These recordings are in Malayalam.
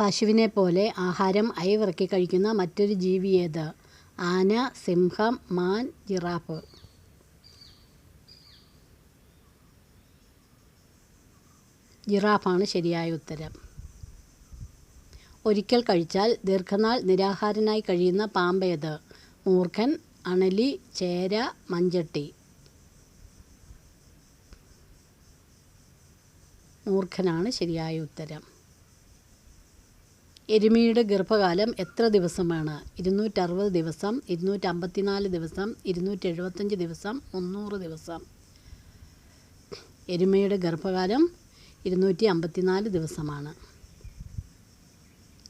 പശുവിനെ പോലെ ആഹാരം അയവിറക്കി കഴിക്കുന്ന മറ്റൊരു ജീവി ഏത്? ആന സിംഹം മാൻ ജിറാഫ്. ജിറാഫാണ് ശരിയായ ഉത്തരം. ഒരിക്കൽ കഴിച്ചാൽ ദീർഘനാൾ നിരാഹാരനായി കഴിയുന്ന പാമ്പേത് മൂർഖൻ അണലി ചേര മഞ്ചട്ടി. മൂർഖനാണ് ശരിയായ ഉത്തരം. എരുമയുടെ ഗർഭകാലം എത്ര ദിവസമാണ്? ഇരുന്നൂറ്ററുപത് ദിവസം ഇരുന്നൂറ്റമ്പത്തിനാല് ദിവസം ഇരുന്നൂറ്റെഴുപത്തഞ്ച് ദിവസം മുന്നൂറ് ദിവസം. എരുമയുടെ ഗർഭകാലം ഇരുന്നൂറ്റി അമ്പത്തിനാല് ദിവസമാണ്.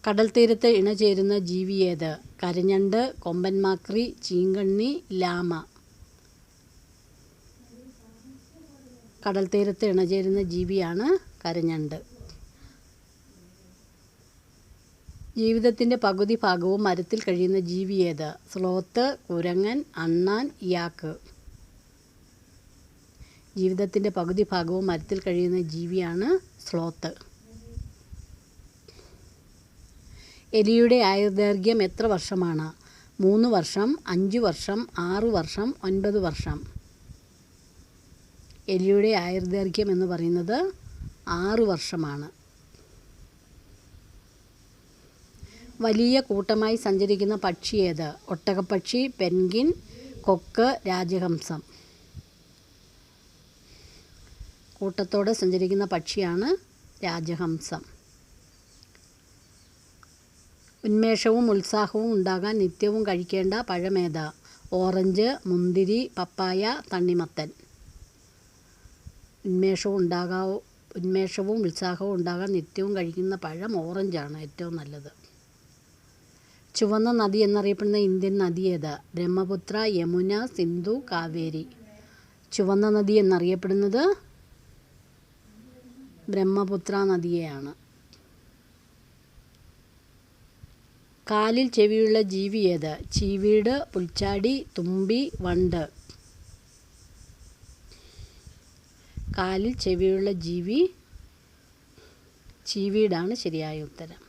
കടൽ തീരത്ത് ഇണചേരുന്ന ജീവി ഏത്? കരഞ്ഞണ്ട് കൊമ്പൻമാക്രി ചീങ്കണ്ണി ലാമ. കടൽ തീരത്ത് ഇണചേരുന്ന ജീവിയാണ് കരഞ്ഞണ്ട്. ജീവിതത്തിന്റെ പകുതി ഭാഗവും മരത്തിൽ കഴിയുന്ന ജീവി ഏത്? സ്ലോത്ത് കുരങ്ങൻ അണ്ണാൻ യാക്ക് ജീവിതത്തിന്റെ പകുതി ഭാഗവും മരത്തിൽ കഴിയുന്ന ജീവിയാണ് സ്ലോത്ത്. എലിയുടെ ആയുർദൈർഘ്യം എത്ര വർഷമാണ്? മൂന്ന് വർഷം അഞ്ച് വർഷം ആറ് വർഷം ഒൻപത് വർഷം. എലിയുടെ ആയുർദൈർഘ്യം എന്ന് പറയുന്നത് ആറ് വർഷമാണ്. വലിയ കൂട്ടമായി സഞ്ചരിക്കുന്ന പക്ഷി ഏത്? ഒട്ടകപ്പക്ഷി പെൻഗിൻ കൊക്ക് രാജഹംസം. കൂട്ടത്തോടെ സഞ്ചരിക്കുന്ന പക്ഷിയാണ് രാജഹംസം. ഉന്മേഷവും ഉത്സാഹവും ഉണ്ടാകാൻ നിത്യവും കഴിക്കേണ്ട പഴമേത ഓറഞ്ച് മുന്തിരി പപ്പായ തണ്ണിമത്തൻ. ഉന്മേഷവും ഉണ്ടാകാവോ ഉന്മേഷവും ഉത്സാഹവും ഉണ്ടാകാൻ നിത്യവും കഴിക്കുന്ന പഴം ഓറഞ്ചാണ് ഏറ്റവും നല്ലത്. ചുവന്ന നദി എന്നറിയപ്പെടുന്ന ഇന്ത്യൻ നദി ഏത്? ബ്രഹ്മപുത്ര യമുന സിന്ധു കാവേരി. ചുവന്ന നദി എന്നറിയപ്പെടുന്നത് ബ്രഹ്മപുത്ര നദിയെയാണ്. കാലിൽ ചെവിയുള്ള ജീവി ഏത്? ചീവീട് പുൽച്ചാടി തുമ്പി വണ്ട്. കാലിൽ ചെവിയുള്ള ജീവി ചീവീടാണ് ശരിയായ ഉത്തരം.